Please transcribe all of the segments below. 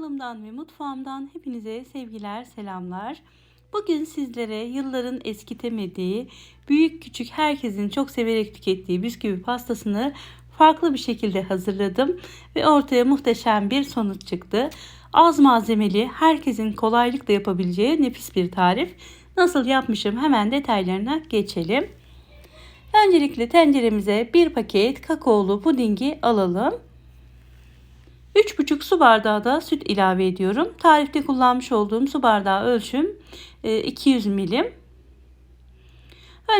Kanalımdan ve mutfağımdan hepinize sevgiler, selamlar. Bugün sizlere yılların eskitemediği, büyük küçük herkesin çok severek tükettiği bisküvi pastasını farklı bir şekilde hazırladım ve ortaya muhteşem bir sonuç çıktı. Az malzemeli, herkesin kolaylıkla yapabileceği nefis bir tarif. Nasıl yapmışım hemen detaylarına geçelim. Öncelikle tenceremize bir paket kakaolu pudingi alalım. 3,5 su bardağı da süt ilave ediyorum. Tarifte kullanmış olduğum su bardağı ölçüm 200 e, milim.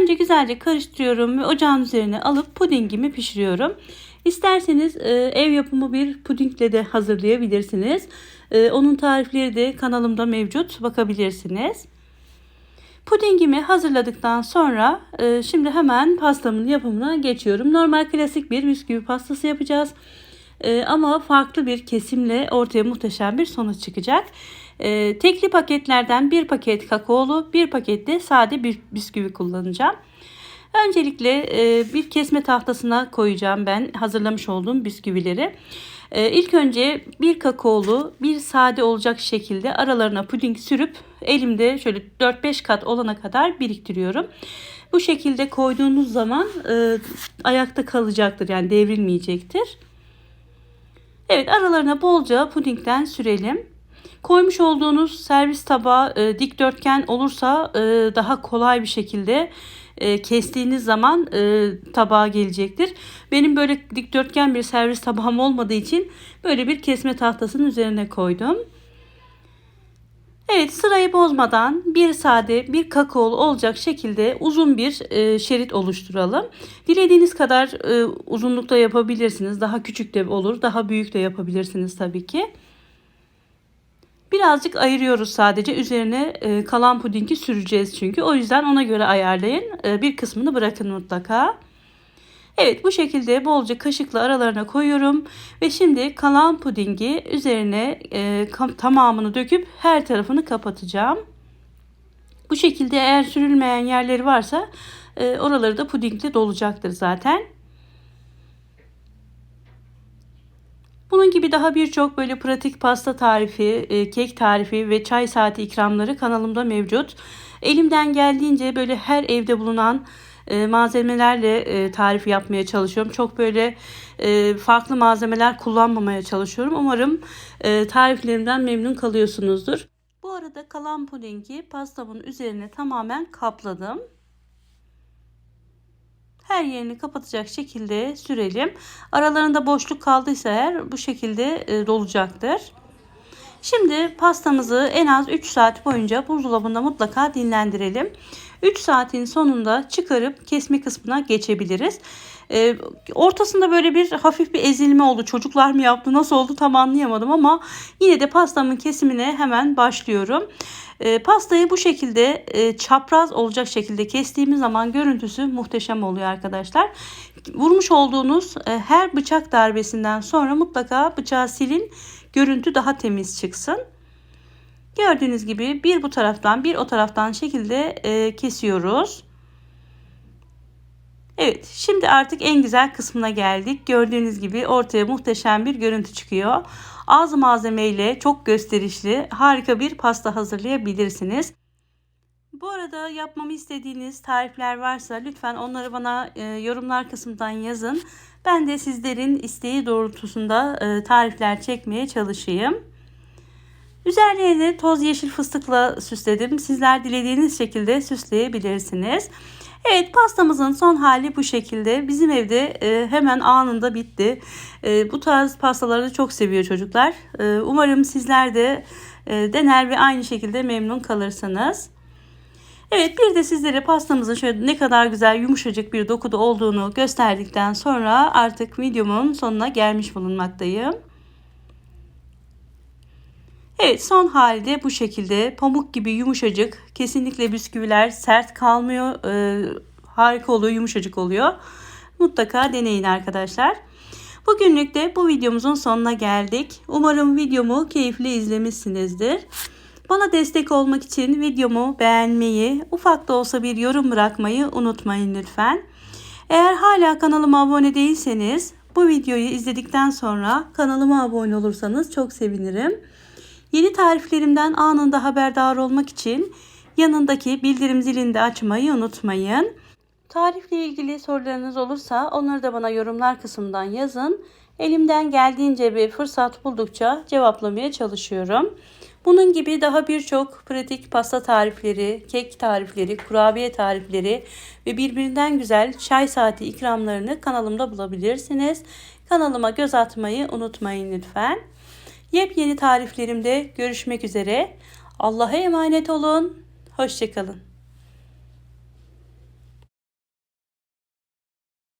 Önce güzelce karıştırıyorum ve ocağın üzerine alıp pudingimi pişiriyorum. İsterseniz e, ev yapımı bir pudingle de hazırlayabilirsiniz. E, onun tarifleri de kanalımda mevcut. Bakabilirsiniz. Pudingimi hazırladıktan sonra şimdi hemen pastamın yapımına geçiyorum. Normal klasik bir bisküvi pastası yapacağız. E, ama farklı bir kesimle ortaya muhteşem bir sonuç çıkacak. E, tekli paketlerden bir paket kakaolu, bir pakette sade bir bisküvi kullanacağım. Öncelikle e, bir kesme tahtasına koyacağım ben hazırlamış olduğum bisküvileri. E, ilk önce bir kakaolu, bir sade olacak şekilde aralarına puding sürüp elimde şöyle 4-5 kat olana kadar biriktiriyorum. Bu şekilde koyduğunuz zaman e, ayakta kalacaktır yani devrilmeyecektir. Evet aralarına bolca pudingden sürelim. Koymuş olduğunuz servis tabağı e, dikdörtgen olursa e, daha kolay bir şekilde e, kestiğiniz zaman e, tabağa gelecektir. Benim böyle dikdörtgen bir servis tabağım olmadığı için böyle bir kesme tahtasının üzerine koydum. Evet sırayı bozmadan bir sade bir kakaolu olacak şekilde uzun bir e, şerit oluşturalım. Dilediğiniz kadar e, uzunlukta yapabilirsiniz. Daha küçük de olur daha büyük de yapabilirsiniz tabii ki. Birazcık ayırıyoruz sadece üzerine e, kalan pudingi süreceğiz çünkü. O yüzden ona göre ayarlayın. E, bir kısmını bırakın mutlaka. Evet bu şekilde bolca kaşıkla aralarına koyuyorum. Ve şimdi kalan pudingi üzerine e, tamamını döküp her tarafını kapatacağım. Bu şekilde eğer sürülmeyen yerleri varsa e, oraları da pudingle dolacaktır zaten. Bunun gibi daha birçok böyle pratik pasta tarifi, e, kek tarifi ve çay saati ikramları kanalımda mevcut. Elimden geldiğince böyle her evde bulunan e, malzemelerle e, tarif yapmaya çalışıyorum. Çok böyle e, farklı malzemeler kullanmamaya çalışıyorum. Umarım e, tariflerimden memnun kalıyorsunuzdur. Bu arada kalan pudingi pastamın üzerine tamamen kapladım. Her yerini kapatacak şekilde sürelim. Aralarında boşluk kaldıysa eğer bu şekilde e, dolacaktır. Şimdi pastamızı en az 3 saat boyunca buzdolabında mutlaka dinlendirelim. 3 saatin sonunda çıkarıp kesme kısmına geçebiliriz. Ee, ortasında böyle bir hafif bir ezilme oldu. Çocuklar mı yaptı nasıl oldu tam anlayamadım ama yine de pastamın kesimine hemen başlıyorum. E, pastayı bu şekilde e, çapraz olacak şekilde kestiğimiz zaman görüntüsü muhteşem oluyor arkadaşlar. Vurmuş olduğunuz e, her bıçak darbesinden sonra mutlaka bıçağı silin. Görüntü daha temiz çıksın. Gördüğünüz gibi bir bu taraftan bir o taraftan şekilde e, kesiyoruz. Evet şimdi artık en güzel kısmına geldik. Gördüğünüz gibi ortaya muhteşem bir görüntü çıkıyor. Az malzemeyle çok gösterişli harika bir pasta hazırlayabilirsiniz. Bu arada yapmamı istediğiniz tarifler varsa lütfen onları bana e, yorumlar kısmından yazın. Ben de sizlerin isteği doğrultusunda e, tarifler çekmeye çalışayım. Üzerlerine toz yeşil fıstıkla süsledim. Sizler dilediğiniz şekilde süsleyebilirsiniz. Evet pastamızın son hali bu şekilde. Bizim evde e, hemen anında bitti. E, bu tarz pastaları çok seviyor çocuklar. E, umarım sizler de e, dener ve aynı şekilde memnun kalırsınız. Evet bir de sizlere pastamızın şöyle ne kadar güzel yumuşacık bir dokuda olduğunu gösterdikten sonra artık videomun sonuna gelmiş bulunmaktayım. Evet son halde bu şekilde pamuk gibi yumuşacık. Kesinlikle bisküviler sert kalmıyor. Ee, harika oluyor yumuşacık oluyor. Mutlaka deneyin arkadaşlar. Bugünlük de bu videomuzun sonuna geldik. Umarım videomu keyifli izlemişsinizdir. Bana destek olmak için videomu beğenmeyi, ufak da olsa bir yorum bırakmayı unutmayın lütfen. Eğer hala kanalıma abone değilseniz bu videoyu izledikten sonra kanalıma abone olursanız çok sevinirim. Yeni tariflerimden anında haberdar olmak için yanındaki bildirim zilini de açmayı unutmayın. Tarifle ilgili sorularınız olursa onları da bana yorumlar kısmından yazın. Elimden geldiğince bir fırsat buldukça cevaplamaya çalışıyorum. Bunun gibi daha birçok pratik pasta tarifleri, kek tarifleri, kurabiye tarifleri ve birbirinden güzel çay saati ikramlarını kanalımda bulabilirsiniz. Kanalıma göz atmayı unutmayın lütfen. Yepyeni tariflerimde görüşmek üzere. Allah'a emanet olun. Hoşçakalın.